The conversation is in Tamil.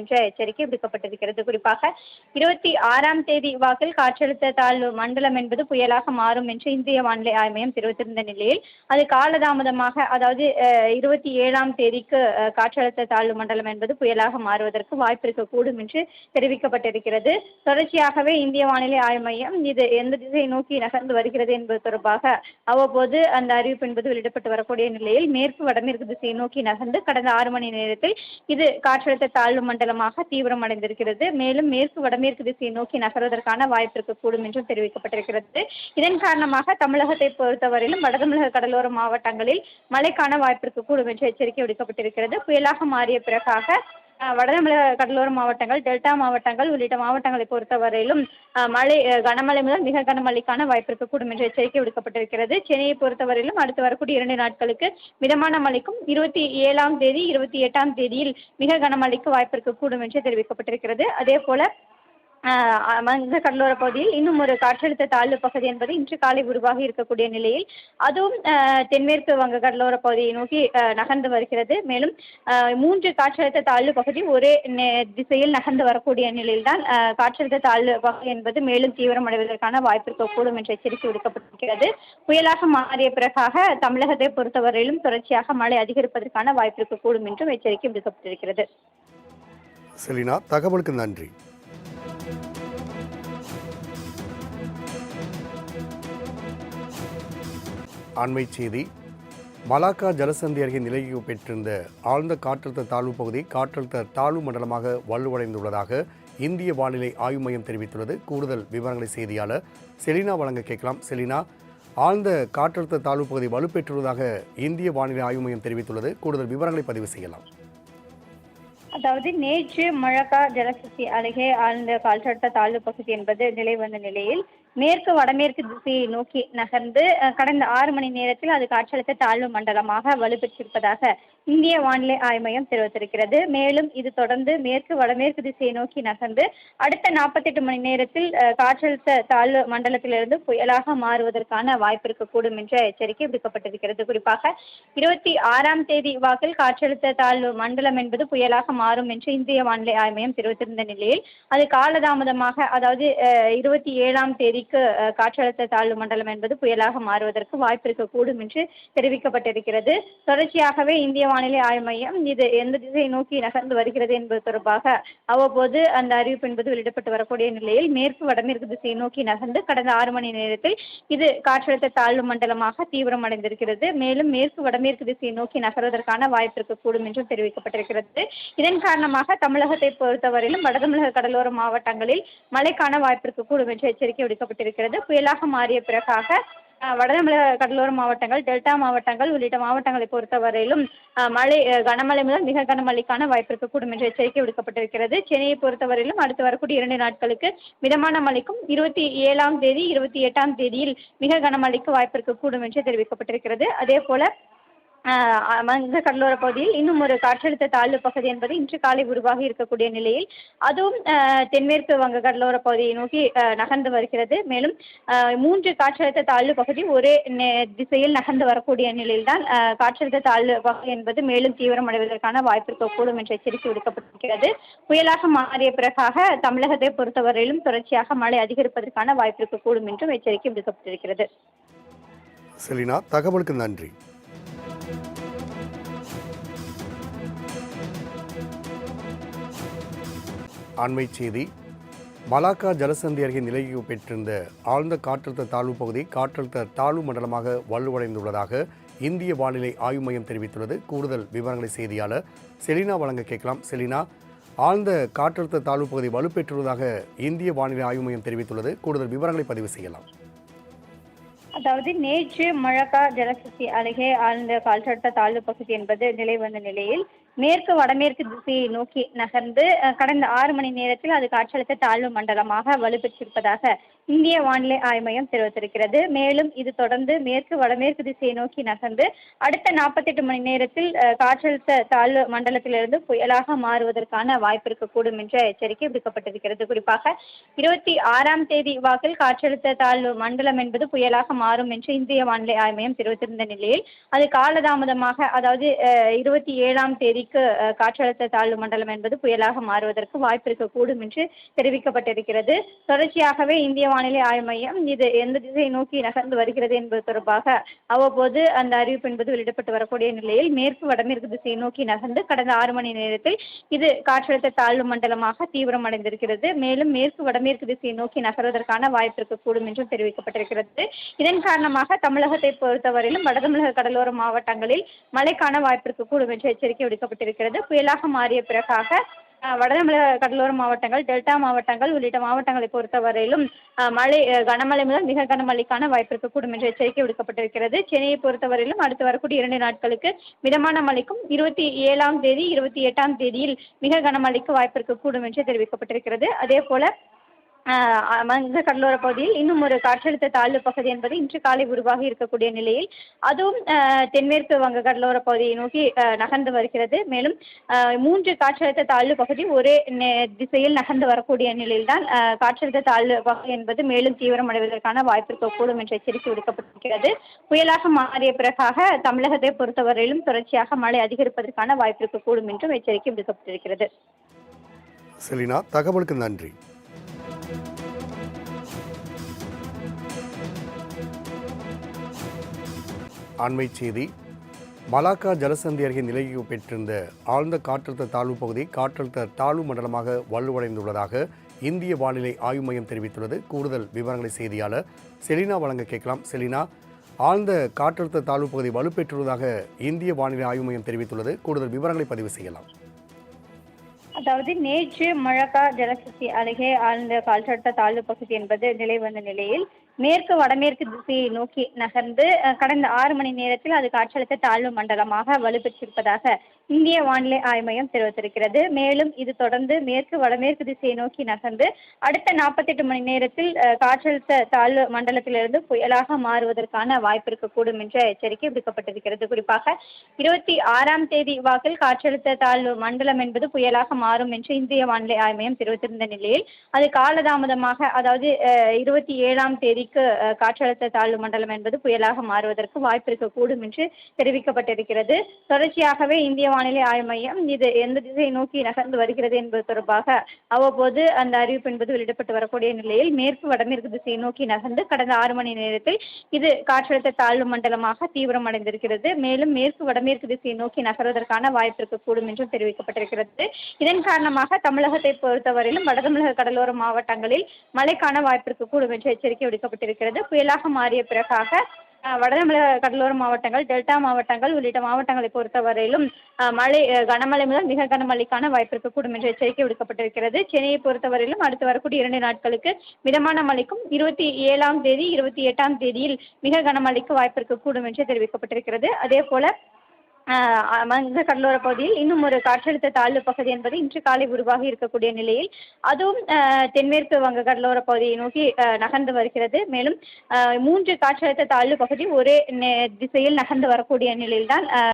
என்ற எச்சரிக்கை விடுக்கப்பட்டிருக்கிறது. குறிப்பாக இருபத்தி ஆறாம் தேதி வாக்கில் காற்றழுத்த தாழ்வு மண்டலம் என்பது புயலாக மாறும் என்று இந்திய வானிலை ஆய்வு மையம் தெரிவித்திருந்த நிலையில் அது காலதாமதமாக அதாவது இருபத்தி ஏழாம் தேதிக்கு காற்றழுத்த தாழ்வு மண்டலம் என்பது புயலாக மாறுவதற்கு வாய்ப்பு இருக்கக்கூடும் என்று தெரிவிக்கப்பட்டிருக்கிறது. தொடர்ச்சியாகவே இந்திய வானிலை ஆய்வு மையம் இது எந்த திசையை நோக்கி நகர்ந்து வருகிறது என்பது தொடர்பாக அவ்வப்போது அந்த அறிவிப்பு என்பது வெளியிடப்பட்டு வரக்கூடிய நிலையில் மேற்கு வடமேற்கு திசையை நோக்கி நகர்ந்து கடந்த ஆறு மணி நேரத்தில் இது காற்றழுத்த தாழ்வு மண்டலமாக தீவிரமடைந்திருக்கிறது. மேலும் மேற்கு வடமேற்கு திசையை நோக்கி நகர்வதற்கான வாய்ப்பு இருக்கக்கூடும் என்றும் தெரிவிக்கப்பட்டிருக்கிறது. இதன் காரணமாக தமிழகத்தை பொறுத்தவரையிலும் வட தமிழக கடலோர மாவட்டங்களில் மழைக்கான வாய்ப்பு இருக்கக்கூடும் என்று எச்சரிக்கை விடுக்கப்பட்டிருக்கிறது. புயலாக மாறிய பிறகாக வடதமிழக கடலோர மாவட்டங்கள் டெல்டா மாவட்டங்கள் உள்ளிட்ட மாவட்டங்களை பொறுத்தவரையிலும் அஹ், மழை கனமழை முதல் மிக கனமழைக்கான வாய்ப்பு இருக்கக்கூடும் என்று எச்சரிக்கை விடுக்கப்பட்டிருக்கிறது. சென்னையை பொறுத்தவரையிலும் அடுத்து வரக்கூடிய இரண்டு நாட்களுக்கு மிதமான மழைக்கும் இருபத்தி ஏழாம் தேதி இருபத்தி எட்டாம் தேதியில் மிக கனமழைக்கு வாய்ப்பு இருக்கக்கூடும் என்று தெரிவிக்கப்பட்டிருக்கிறது. அதே போல வங்க கடலோர பகுதியில் இன்னும் ஒரு காற்றழுத்த தாழ்வு பகுதி என்பது இன்று காலை உருவாகி இருக்கக்கூடிய நிலையில் அதுவும் தென்மேற்கு வங்க கடலோர பகுதியை நோக்கி நகர்ந்து வருகிறது. மேலும் மூன்று காற்றழுத்த தாழ்வு பகுதி ஒரே நே- திசையில் நகர்ந்து வரக்கூடிய நிலையில்தான் காற்றழுத்த தாழ்வு பகுதி என்பது மேலும் தீவிரமடைவதற்கான வாய்ப்பு இருக்கக்கூடும் என்ற எச்சரிக்கை விடுக்கப்பட்டிருக்கிறது. புயலாக மாறிய பிறகாக தமிழகத்தை பொறுத்தவரையிலும் தொடர்ச்சியாக மழை அதிகரிப்பதற்கான வாய்ப்பு இருக்கக்கூடும் என்றும் எச்சரிக்கை விடுக்கப்பட்டிருக்கிறது. செலினா தகவலுக்கு நன்றி. அண்மை செய்தி. மலாக்கா ஜலசந்தி அருகே நிலைக்கு பெற்றிருந்த ஆழ்ந்த காற்றழுத்த தாழ்வு பகுதி காற்றழுத்த தாழ்வு மண்டலமாக வலுவடைந்துள்ளதாக இந்திய வானிலை ஆய்வு மையம் தெரிவித்துள்ளது. கூடுதல் விவரங்களை செய்தியாளர் செலினா வழங்க கேட்கலாம். செலினா ஆழ்ந்த காற்றழுத்த தாழ்வு பகுதி வலுப்பெற்றுள்ளதாக இந்திய வானிலை ஆய்வு மையம் தெரிவித்துள்ளது. கூடுதல் விவரங்களை பதிவு செய்யலாம். அதாவது நேற்று மழக்கா ஜலசக்தி அருகே ஆழ்ந்த காற்றழுத்த தாழ்வு பகுதி என்பது நிலை வந்த நிலையில் மேற்கு வடமேற்கு திசையை நோக்கி நகர்ந்து கடந்த ஆறு மணி நேரத்தில் அது காற்றழுத்த தாழ்வு மண்டலமாக வலுப்பெற்றிருப்பதாக இந்திய வானிலை ஆய்வு மையம் தெரிவித்திருக்கிறது. மேலும் இது தொடர்ந்து மேற்கு வடமேற்கு திசையை நோக்கி நகர்ந்து அடுத்த நாற்பத்தெட்டு மணி நேரத்தில் காற்றழுத்த தாழ்வு மண்டலத்திலிருந்து புயலாக மாறுவதற்கான வாய்ப்பு இருக்கக்கூடும் என்ற எச்சரிக்கை விடுக்கப்பட்டிருக்கிறது. குறிப்பாக இருபத்தி ஆறாம் தேதி வாக்கில் காற்றழுத்த தாழ்வு மண்டலம் என்பது புயலாக மாறும் என்று இந்திய வானிலை ஆய்வு மையம் தெரிவித்திருந்த நிலையில் அது காலதாமதமாக அதாவது இருபத்தி ஏழாம் தேதி அஹ், காற்றழுத்த தாழ்வு மண்டலம் என்பது புயலாக மாறுவதற்கு வாய்ப்பு இருக்கக்கூடும் என்று தெரிவிக்கப்பட்டிருக்கிறது. தொடர்ச்சியாகவே இந்திய வானிலை ஆய்வு மையம் இது எந்த திசையை நோக்கி நகர்ந்து வருகிறது என்பது தொடர்பாக அவ்வப்போது அந்த அறிவிப்பு என்பது வெளியிடப்பட்டு வரக்கூடிய நிலையில் மேற்கு வடமேற்கு திசையை நோக்கி நகர்ந்து கடந்த ஆறு மணி நேரத்தில் இது காற்றழுத்த தாழ்வு மண்டலமாக தீவிரமடைந்திருக்கிறது. மேலும் மேற்கு வடமேற்கு திசையை நோக்கி நகர்வதற்கான வாய்ப்பு இருக்கக்கூடும் என்றும் தெரிவிக்கப்பட்டிருக்கிறது. இதன் காரணமாக தமிழகத்தை பொறுத்தவரையிலும் வட தமிழக கடலோர மாவட்டங்களில் மழைக்கான வாய்ப்பு இருக்கக்கூடும் என்று எச்சரிக்கை விடுக்கப்பட்டிருக்கிறது புயலாக மாறிய பிறகாக அஹ், வட தமிழக கடலோர மாவட்டங்கள் டெல்டா மாவட்டங்கள் உள்ளிட்ட மாவட்டங்களை பொறுத்தவரையிலும் மழை கனமழை முதல் மிக கனமழைக்கான வாய்ப்பு இருக்கக்கூடும் என்று எச்சரிக்கை விடுக்கப்பட்டிருக்கிறது. சென்னையை பொறுத்தவரையிலும் அடுத்து வரக்கூடிய இரண்டு நாட்களுக்கு மிதமான மழைக்கும் இருபத்தி ஏழாம் தேதி இருபத்தி எட்டாம் தேதியில் மிக கனமழைக்கு வாய்ப்பு இருக்கக்கூடும் என்று தெரிவிக்கப்பட்டிருக்கிறது. அதே போல வங்க கடலோர பகுதியில் இன்னும் ஒரு காற்றழுத்த தாழ்வு பகுதி என்பது இன்று காலை உருவாகி இருக்கக்கூடிய நிலையில் அதுவும் தென்மேற்கு வங்க கடலோர பகுதியை நோக்கி நகர்ந்து வருகிறது. மேலும் மூன்று காற்றழுத்த தாழ்வு பகுதி ஒரே நே- திசையில் நகர்ந்து வரக்கூடிய நிலையில்தான் காற்றழுத்த தாழ்வு பகுதி என்பது மேலும் தீவிரமடைவதற்கான வாய்ப்பு இருக்கக்கூடும் என்ற எச்சரிக்கை விடுக்கப்பட்டிருக்கிறது. புயலாக மாறிய பிறகாக தமிழகத்தை பொறுத்தவரையிலும் தொடர்ச்சியாக மழை அதிகரிப்பதற்கான வாய்ப்பு இருக்கக்கூடும் என்றும் எச்சரிக்கை விடுக்கப்பட்டிருக்கிறது. செலினா தகவலுக்கு நன்றி. அண்மை செய்தி. மலாக்கா ஜலசந்தி அருகே நிலை பெற்றிருந்த ஆழ்ந்த காற்றழுத்த தாழ்வு பகுதி காற்றழுத்த தாழ்வு மண்டலமாக வலுவடைந்துள்ளதாக இந்திய வானிலை ஆய்வு மையம் தெரிவித்துள்ளது. கூடுதல் விவரங்களை செய்தியாளர் செலினா வழங்க கேட்கலாம். செலினா ஆழ்ந்த காற்றழுத்த தாழ்வு பகுதி வலுப்பெற்றுள்ளதாக இந்திய வானிலை ஆய்வு மையம் தெரிவித்துள்ளது. கூடுதல் விவரங்களை பதிவு செய்யலாம். அதாவது நேற்று மழக்கா ஜலசக்தி அருகே ஆழ்ந்த காற்றழுத்த தாழ்வு பகுதி என்பது நிலை வந்த நிலையில் மேற்கு வடமேற்கு திசையை நோக்கி நகர்ந்து கடந்த ஆறு மணி நேரத்தில் அது காற்றழுத்த தாழ்வு மண்டலமாக வலுப்பெற்றிருப்பதாக இந்திய வானிலை ஆய்வு மையம் தெரிவித்திருக்கிறது. மேலும் இது தொடர்ந்து மேற்கு வடமேற்கு திசையை நோக்கி நகர்ந்து அடுத்த நாற்பத்தெட்டு மணி நேரத்தில் காற்றழுத்த தாழ்வு மண்டலத்திலிருந்து புயலாக மாறுவதற்கான வாய்ப்பு இருக்கக்கூடும் என்ற எச்சரிக்கை விடுக்கப்பட்டிருக்கிறது. குறிப்பாக இருபத்தி ஆறாம் தேதி வாக்கில் காற்றழுத்த தாழ்வு மண்டலம் என்பது புயலாக மாறும் என்று இந்திய வானிலை ஆய்வு மையம் தெரிவித்திருந்த நிலையில் அது காலதாமதமாக அதாவது இருபத்தி ஏழாம் தேதி தேதிக்கு காற்றழுத்த தாழ்வு மண்டலம் என்பது புயலாக மாறுவதற்கு வாய்ப்பு இருக்கக்கூடும் என்று தெரிவிக்கப்பட்டிருக்கிறது. தொடர்ச்சியாகவே இந்திய வானிலை ஆய்வு மையம் இது எந்த திசையை நோக்கி நகர்ந்து வருகிறது என்பது தொடர்பாக அவ்வப்போது அந்த அறிவிப்பு என்பது வெளியிடப்பட்டு வரக்கூடிய நிலையில் மேற்கு வடமேற்கு திசையை நோக்கி நகர்ந்து கடந்த ஆறு மணி நேரத்தில் இது காற்றழுத்த தாழ்வு மண்டலமாக தீவிரமடைந்திருக்கிறது. மேலும் மேற்கு வடமேற்கு திசையை நோக்கி நகர்வதற்கான வாய்ப்பு இருக்கக்கூடும் என்றும் தெரிவிக்கப்பட்டிருக்கிறது. இதன் காரணமாக தமிழகத்தை பொறுத்தவரையிலும் வட தமிழக கடலோர மாவட்டங்களில் மழைக்கான வாய்ப்பு இருக்கக்கூடும் என்று எச்சரிக்கை அறிவிக்கப்பட்டிருக்கிறது புயலாக மாறிய பிறகாக வடதமிழக கடலோர மாவட்டங்கள் டெல்டா மாவட்டங்கள் உள்ளிட்ட மாவட்டங்களை பொறுத்தவரையிலும் மழை கனமழை முதல் மிக கனமழைக்கான வாய்ப்பு இருக்கக்கூடும் என்று எச்சரிக்கை விடுக்கப்பட்டிருக்கிறது. சென்னையை பொறுத்தவரையிலும் அடுத்து வரக்கூடிய இரண்டு நாட்களுக்கு மிதமான மழைக்கும் இருபத்தி ஏழாம் தேதி இருபத்தி எட்டாம் தேதியில் மிக கனமழைக்கு வாய்ப்பு இருக்கக்கூடும் என்று தெரிவிக்கப்பட்டிருக்கிறது. அதே போல வங்க கடலோர பகுதியில் இன்னும் ஒரு காற்றழுத்த தாழ்வு பகுதி என்பது இன்று காலை உருவாகி இருக்கக்கூடிய நிலையில் அதுவும் தென்மேற்கு வங்க கடலோர பகுதியை நோக்கி நகர்ந்து வருகிறது. மேலும் மூன்று காற்றழுத்த தாழ்வு பகுதி ஒரே நே- திசையில் நகர்ந்து வரக்கூடிய நிலையில்தான் காற்றழுத்த தாழ்வு பகுதி என்பது மேலும் தீவிரமடைவதற்கான வாய்ப்பு இருக்கக்கூடும் என்ற எச்சரிக்கை விடுக்கப்பட்டிருக்கிறது. புயலாக மாறிய பிறகாக தமிழகத்தை பொறுத்தவரையிலும் தொடர்ச்சியாக மழை அதிகரிப்பதற்கான வாய்ப்பு இருக்கக்கூடும் என்றும் எச்சரிக்கை விடுக்கப்பட்டிருக்கிறது. செலினா தகவலுக்கு நன்றி. அண்மை செய்தி. மலாக்கா ஜலசந்தி அருகே நிலையை பெற்றிருந்த ஆழ்ந்த காற்றழுத்த தாழ்வு பகுதி காற்றழுத்த தாழ்வு மண்டலமாக வலுவடைந்துள்ளதாக இந்திய வானிலை ஆய்வு மையம் தெரிவித்துள்ளது. கூடுதல் விவரங்களை செய்தியாளர் செலினா வழங்க கேட்கலாம். செலினா ஆழ்ந்த காற்றழுத்த தாழ்வு பகுதி வலுப்பெற்றுள்ளதாக இந்திய வானிலை ஆய்வு மையம் தெரிவித்துள்ளது. கூடுதல் விவரங்களை பதிவு செய்யலாம். அதாவது நேற்று மழக்கா ஜலசக்தி அருகே ஆழ்ந்த காற்றழுத்த தாழ்வு பகுதி என்பது நிலை வந்த நிலையில் மேற்கு வடமேற்கு திசையை நோக்கி நகர்ந்து கடந்த ஆறு மணி நேரத்தில் அது காற்றழுத்த தாழ்வு மண்டலமாக வலுப்பெற்றிருப்பதாக இந்திய வானிலை ஆய்வு மையம் தெரிவித்திருக்கிறது. மேலும் இது தொடர்ந்து மேற்கு வடமேற்கு திசையை நோக்கி நகர்ந்து அடுத்த நாற்பத்தெட்டு மணி நேரத்தில் காற்றழுத்த தாழ்வு மண்டலத்திலிருந்து புயலாக மாறுவதற்கான வாய்ப்பு இருக்கக்கூடும் என்ற எச்சரிக்கை விடுக்கப்பட்டிருக்கிறது. குறிப்பாக இருபத்தி ஆறாம் தேதி வாக்கில் காற்றழுத்த தாழ்வு மண்டலம் என்பது புயலாக மாறும் என்று இந்திய வானிலை ஆய்வு மையம் தெரிவித்திருந்த நிலையில் அது காலதாமதமாக அதாவது இருபத்தி ஏழாம் தேதிக்கு காற்றழுத்த தாழ்வு மண்டலம் என்பது புயலாக மாறுவதற்கு வாய்ப்பு இருக்கக்கூடும் என்று தெரிவிக்கப்பட்டிருக்கிறது. தொடர்ச்சியாகவே இந்திய வானிலை ஆய்வு மையம் இது எந்த திசையை நோக்கி நகர்ந்து வருகிறது என்பது தொடர்பாக அவ்வப்போது அந்த அறிவிப்பு என்பது வெளியிடப்பட்டு வரக்கூடிய நிலையில் மேற்கு வடமேற்கு திசையை நோக்கி நகர்ந்து கடந்த ஆறு மணி நேரத்தில் இது காற்றழுத்த தாழ்வு மண்டலமாக தீவிரமடைந்திருக்கிறது மேலும் மேற்கு வடமேற்கு திசையை நோக்கி நகர்வதற்கான வாய்ப்பு இருக்கக்கூடும் என்றும் தெரிவிக்கப்பட்டிருக்கிறது. இதன் காரணமாக தமிழகத்தை பொறுத்தவரையிலும் வட தமிழக கடலோர மாவட்டங்களில் மழைக்கான வாய்ப்பு இருக்கக்கூடும் என்று எச்சரிக்கை விடுக்கப்பட்டிருக்கிறது. புயலாக மாறிய பிறகாக வடதமிழக கடலோர மாவட்டங்கள் டெல்டா மாவட்டங்கள் உள்ளிட்ட மாவட்டங்களை பொறுத்தவரையிலும் மழை கனமழை முதல் மிக கனமழைக்கான வாய்ப்பு இருக்கக்கூடும் என்று எச்சரிக்கை விடுக்கப்பட்டிருக்கிறது. சென்னையை பொறுத்தவரையிலும் அடுத்து வரக்கூடிய இரண்டு நாட்களுக்கு மிதமான மழைக்கும் இருபத்தி ஏழாம் தேதி இருபத்தி எட்டாம் தேதியில் மிக கனமழைக்கு வாய்ப்பு இருக்கக்கூடும் என்று தெரிவிக்கப்பட்டிருக்கிறது. அதே போல வங்க கடலோர பகுதியில் இன்னும் ஒரு காற்றழுத்த தாழ்வு பகுதி என்பது இன்று காலை உருவாகி இருக்கக்கூடிய நிலையில் அதுவும் தென்மேற்கு வங்க கடலோர பகுதியை நோக்கி நகர்ந்து வருகிறது. மேலும் மூன்று காற்றழுத்த தாழ்வு பகுதி ஒரே நே- திசையில் நகர்ந்து வரக்கூடிய நிலையில்தான்